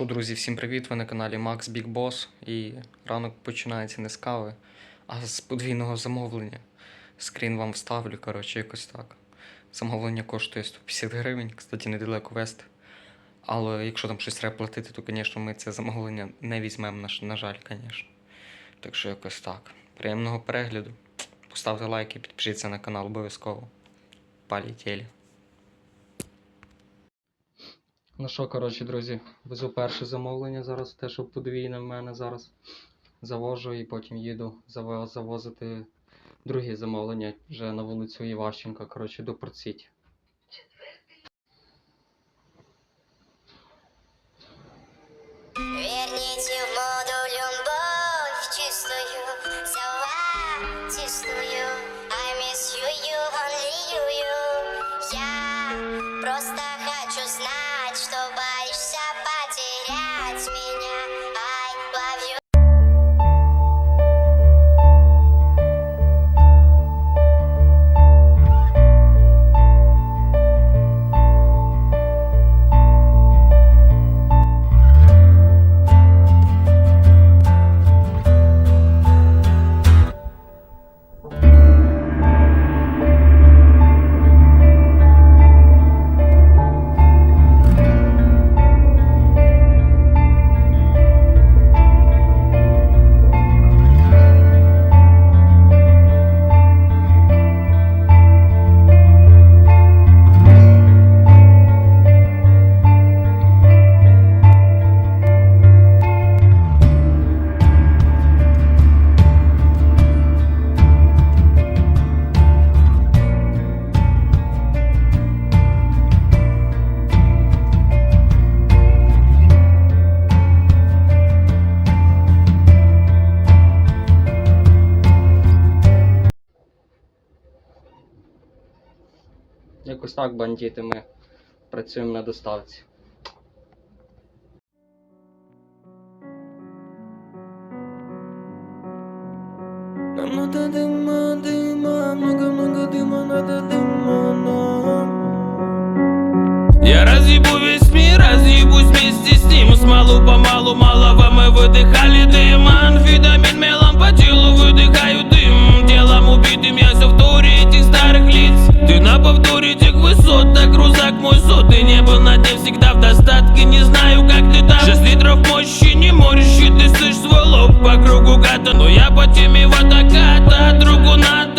що, друзі, всім привіт! Ви на каналі Max Big Boss. І ранок починається не з кави, а з подвійного замовлення. Скрін вам вставлю, коротше, якось так. Замовлення коштує 150 гривень, кстати, недалеко вести. Але якщо там щось треба платити, то, звісно, ми це замовлення не візьмемо, на жаль, звісно. Так що якось так. Приємного перегляду. Поставте лайк і підпишіться на канал обов'язково. Полетели. Ну що, коротше, друзі, везу перше замовлення зараз, те, що подвійне в мене зараз. Завожу і потім їду завозити друге замовлення вже на вулицю Іващенка, коротше, до Порт-Сіті. Верните в так, бандити, ми працюємо на доставці. Нам надо дыма, дыма, много-много дыма, надо дыма, но... Я разъебу весь мир, разъебусь вместе с ним Смолу помалу, малого мы выдыхали дым Амфетамин мелом по телу выдыхаю Телом убитым я все в этих старых лиц. Ты на повторе тех высот, так рузак мой сот Ты не был на дне всегда в достатке, не знаю как ты там. Шесть литров мощи, не морщи, ты слышь свой лоб по кругу гата. Но я по теме в атаката, другу надо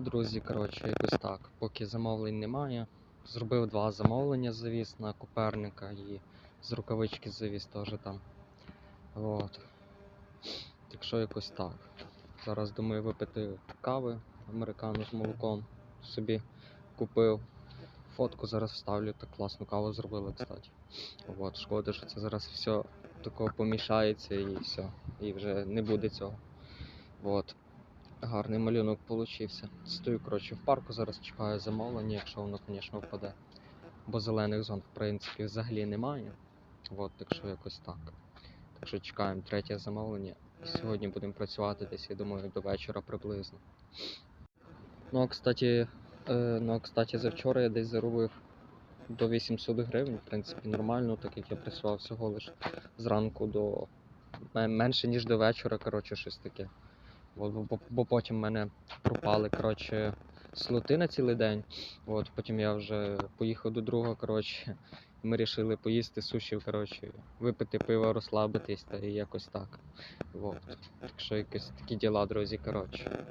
Друзі, коротше, якось так. Поки замовлень немає. Зробив два замовлення завіз на Коперника і з рукавички завіз теж там. От. Так що якось так. Зараз думаю випити кави американу з молоком. Собі купив. Фотку зараз вставлю, так класну каву зробили, кстати. От, шкода, що це зараз все тако помішається і все. І вже не буде цього. От. Гарний малюнок получився. Стою, коротше, в парку, зараз чекаю замовлення, якщо воно, звісно, впаде. Бо зелених зон, в принципі, взагалі немає. От, так що якось так. Так що чекаємо третє замовлення. Сьогодні будемо працювати десь, я думаю, до вечора приблизно. Ну, а кстати, е, ну, а кстати, завчора я десь заробив до 800 гривень, в принципі, нормально, так як я працював всього лише зранку до менше, ніж до вечора, коротше, щось таке. Бо, бо- бо потім мене пропали коротше, слоти на цілий день. От, потім я вже поїхав до друга, коротше, ми вирішили поїсти суші, коротше, випити пиво, розслабитись та і якось так. От. Так що якось такі діла, друзі, коротше.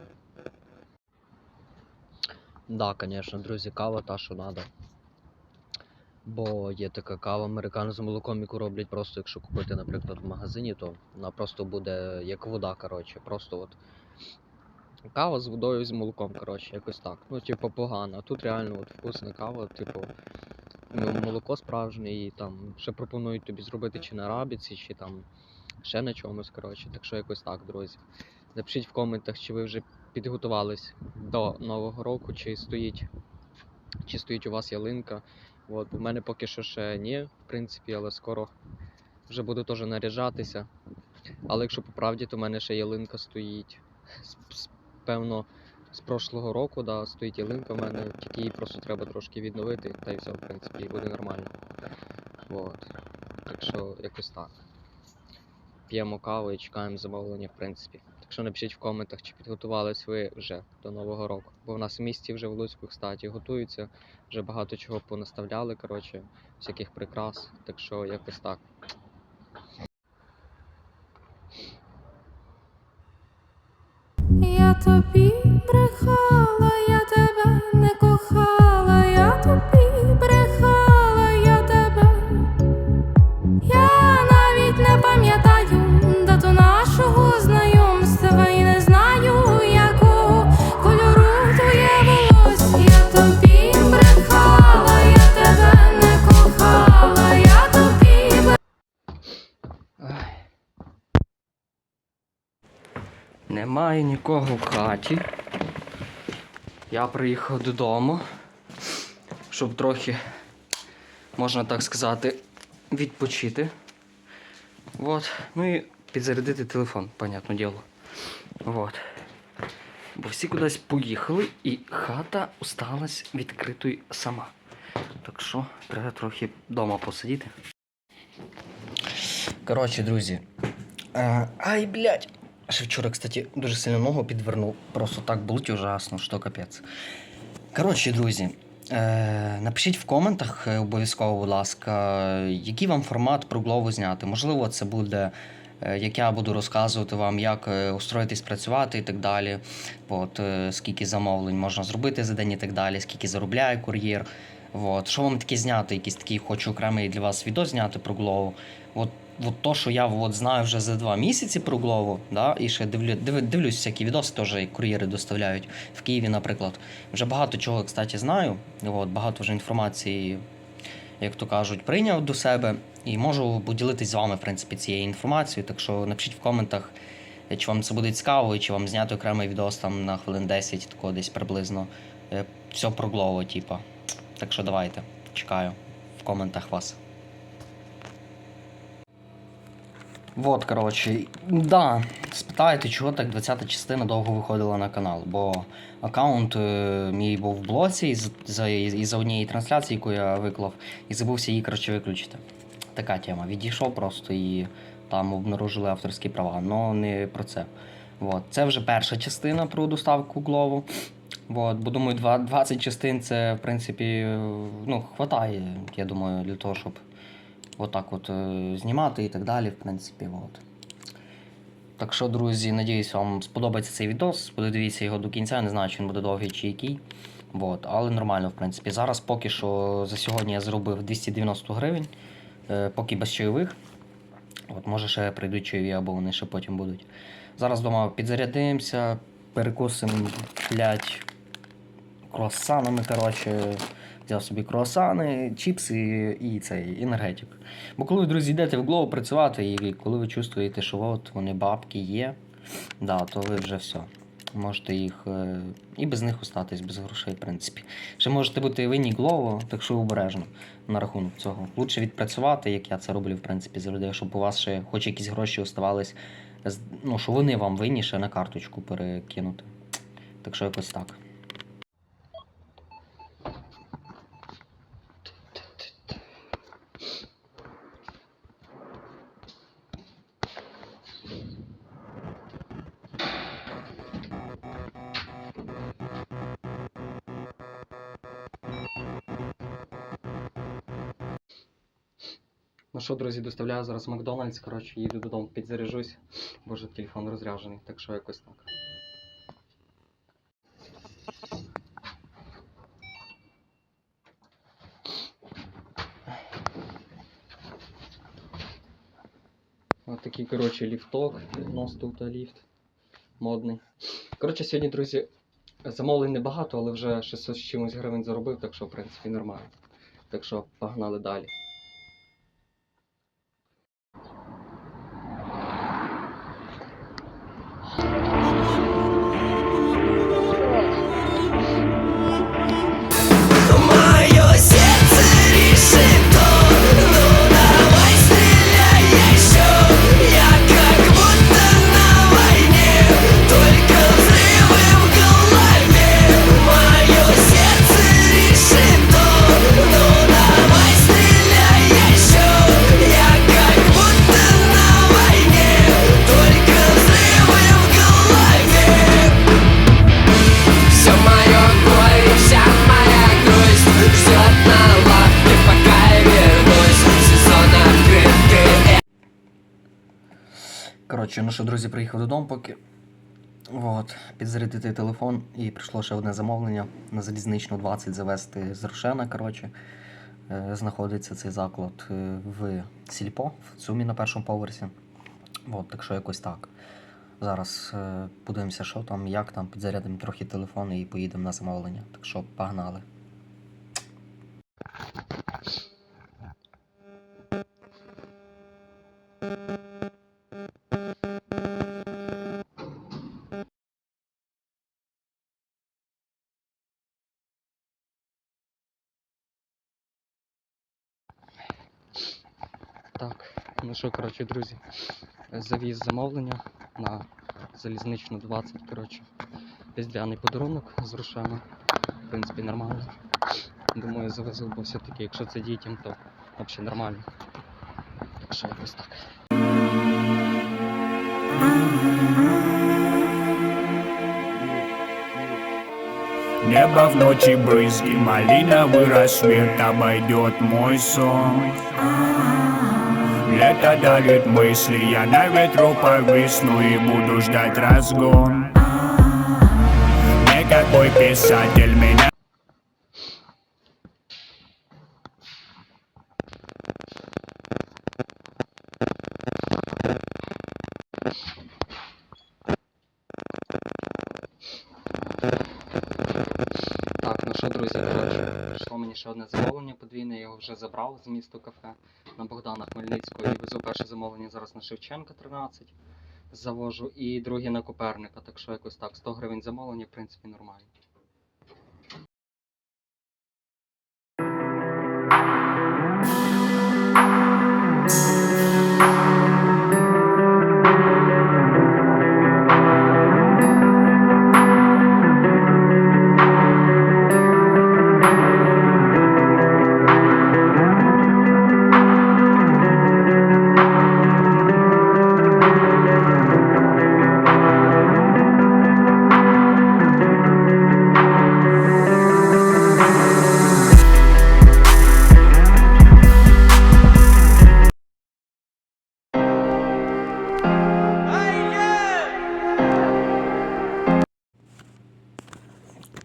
Да, звісно, друзі, кава та, що треба. Бо є така кава американо з молоком, яку роблять просто, якщо купити, наприклад, в магазині, то вона просто буде як вода, коротше. Просто от кава з водою з молоком, коротше, якось так. Ну, типу, погано. А тут реально от вкусна кава, типу, ну, молоко справжнє, і там ще пропонують тобі зробити чи на рабіці, чи там ще на чомусь, коротше. Так що якось так, друзі. Напишіть в коментах, чи ви вже підготувались до Нового року, чи стоїть, чи стоїть у вас ялинка. От, у мене поки що ще ні, в принципі, але скоро вже буду теж наряжатися. Але якщо по правді, то в мене ще ялинка стоїть. З, певно, з прошлого року, да, стоїть ялинка в мене, тільки її просто треба трошки відновити, та й все, в принципі, буде нормально. От. Так що якось так. П'ємо каву і чекаємо замовлення, в принципі. Що напишіть в коментах, чи підготувались ви вже до Нового року. Бо в нас в місті вже в Луцьку, кстати, готуються вже багато чого понаставляли, коротше, всяких прикрас. Так що якось так. Я тобі Немає нікого в хаті. Я приїхав додому, щоб трохи, можна так сказати, відпочити. Вот. Ну і підзарядити телефон, понятне діло. Вот. Бо всі кудись поїхали і хата осталась відкритою сама. Так що треба трохи вдома посидіти. Коротше, друзі. Е, ай, блядь. Ще вчора, кстати, дуже сильно ногу підвернув. Просто так болить ужасно, що капець. Коротше, друзі. Е, напишіть в коментах е, обов'язково, будь ласка, який вам формат про Glovo зняти. Можливо, це буде, е, як я буду розказувати вам, як устроїтись працювати і так далі. От, скільки замовлень можна зробити за день і так далі, скільки заробляє кур'єр. От, що вам таке зняти, якийсь такий хочу окремий для вас відео зняти про Glovo. От, от то, що я от знаю вже за два місяці про Glovo, да, і ще дивлю, див, дивлюсь всякі відоси, теж кур'єри доставляють в Києві, наприклад. Вже багато чого, кстати, знаю. От, багато вже інформації, як то кажуть, прийняв до себе. І можу поділитись з вами, в принципі, цією інформацією. Так що напишіть в коментах, е, чи вам це буде цікаво, і чи вам зняти окремий відос там на хвилин 10, такого десь приблизно. Е, Все про Glovo, типа. Так що давайте, чекаю в коментах вас. Вот, коротше, да, спитаєте, чого так 20-та частина довго виходила на канал, бо аккаунт е, мій був в блоці із- за, із-за однієї трансляції, яку я виклав, і забувся її коротше, виключити. Така тема. Відійшов просто і там обнаружили авторські права, але не про це. Вот. Це вже перша частина про доставку Глову. Вот, бо думаю, 20 частин це, в принципі, ну, хватає, я думаю, для того, щоб отак от е, знімати і так далі, в принципі. От. Так що, друзі, надіюсь, вам сподобається цей відос. Подивіться його до кінця, не знаю, чи він буде довгий чи який. От, але нормально, в принципі. Зараз поки що за сьогодні я зробив 290 гривень, е, поки без чайових. От, може ще прийдуть чайові, або вони ще потім будуть. Зараз вдома підзарядимося, перекусимо, блядь, круасанами, коротше. Взяв собі круасани, чіпси і цей енергетик. Бо коли ви, друзі, йдете в Glovo працювати, і коли ви чувствуєте, що от вони бабки є, да, то ви вже все. Можете їх е, і без них остатись, без грошей, в принципі. Ще можете бути винні Glovo, так що обережно на рахунок цього. Лучше відпрацювати, як я це роблю, в принципі, завжди, щоб у вас ще хоч якісь гроші оставались, ну, що вони вам винні ще на карточку перекинути. Так що якось так. Ну що, друзі, доставляю зараз Макдональдс. Коротше, їду додому, підзаряжусь, боже телефон розряджений, так що якось так. Ось такий, коротше, ліфток. У нас тут ліфт модний. Коротше, сьогодні, друзі, замовлень небагато, але вже 600 з чимось гривень заробив, так що, в принципі, нормально. Так що погнали далі. Коротше, ну що, друзі, приїхав додому поки. От, підзарядити телефон і прийшло ще одне замовлення на залізничну 20 завести з Рошена. Коротше. Е, Знаходиться цей заклад е, в Сільпо, в Цумі на першому поверсі. От, так що якось так. Зараз е, подивимося, що там, як там, підзарядимо трохи телефон і поїдемо на замовлення. Так що погнали. Ну що, коротше, друзі, завіз замовлення на залізничну 20, коротше. Різдвяний подарунок з. В принципі, нормально. Думаю, завезу, бо все-таки, якщо це дітям, то взагалі нормально. Так що якось так. Небо в ночи брызги, малиновый рассвет обойдет мой сон Лето дарит мысли, я на ветру повисну и буду ждать разгон Никакой писатель меня Так, ну що, друзі, коротше, прийшло мені ще одне замовлення подвійне, я його вже забрав з місту кафе На Богдана Хмельницького і везу перше замовлення зараз на Шевченка 13 завожу, і друге на Коперника, так що якось так, 100 гривень замовлення, в принципі, нормально.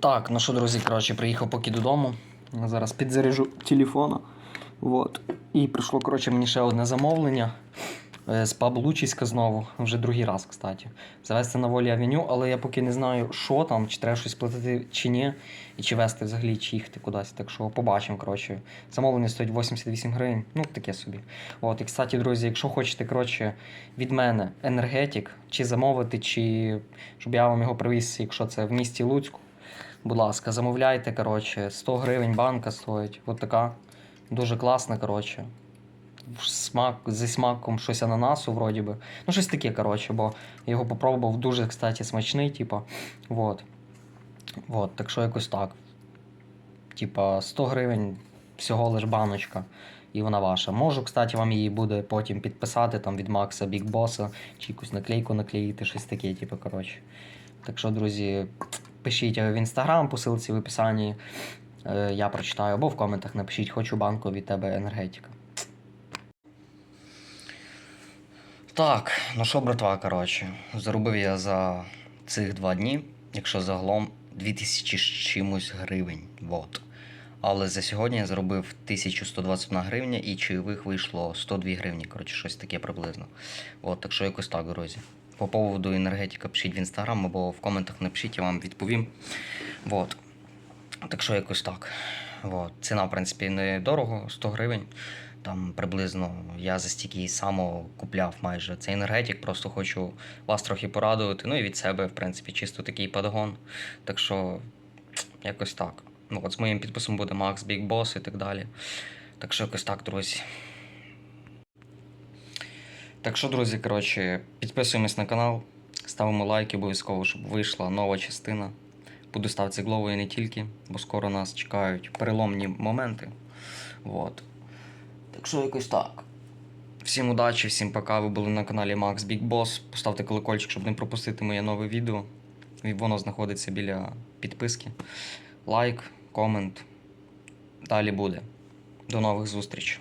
Так, ну що, друзі, коротше, приїхав поки додому. Зараз підзаряжу телефона. Вот. І прийшло, коротше, мені ще одне замовлення. е, З Паб Лучиська знову, вже другий раз, кстати. Завести на волі авеню, але я поки не знаю, що там, чи треба щось платити, чи ні, і чи вести взагалі, чи їхати кудись. Так що побачимо, коротше. Замовлення стоїть 88 гривень, ну таке собі. От, і кстати, друзі, якщо хочете, коротше, від мене енергетик, чи замовити, чи щоб я вам його привіз, якщо це в місті Луцьку. Будь ласка, замовляйте, коротше, 100 гривень банка стоїть. От така. Дуже класна, коротше. Смак, зі смаком щось ананасу, вроді би. Ну, щось таке, коротше, бо його попробував дуже, кстати, смачний, типа. Вот. Вот, так що якось так. Типа 100 гривень всього лиш баночка. І вона ваша. Можу, кстати, вам її буде потім підписати там від Макса Бік Боса, чи якусь наклейку наклеїти, щось таке, типу, коротше. Так що, друзі, пишіть в інстаграм, посилці в описанні. Е, Я прочитаю, або в коментах напишіть, хочу банку від тебе енергетика. Так, ну що, братва, коротше, заробив я за цих два дні, якщо загалом 2000 з чимось гривень. Вот. Але за сьогодні я заробив 1121 гривня і чайових вийшло 102 гривні. Коротше, щось таке приблизно. От, так що якось так, друзі. По поводу енергетика пишіть в інстаграм або в коментах напишіть, я вам відповім. От. Так що якось так. От. Ціна, в принципі, не дорого, 100 гривень. Там приблизно я за стільки само купляв майже цей енергетик. Просто хочу вас трохи порадувати. Ну і від себе, в принципі, чисто такий подгон. Так що якось так. Ну, от з моїм підписом буде Макс Big Boss і так далі. Так що якось так, друзі. Так що, друзі, коротше, підписуємось на канал, ставимо лайки обов'язково, щоб вийшла нова частина. Буду ставити главу і не тільки, бо скоро нас чекають переломні моменти. Вот. Так що якось так. Всім удачі, всім пока. Ви були на каналі Max Big Boss. Поставте колокольчик, щоб не пропустити моє нове відео. Воно знаходиться біля підписки. Лайк, комент. Далі буде. До нових зустрічей.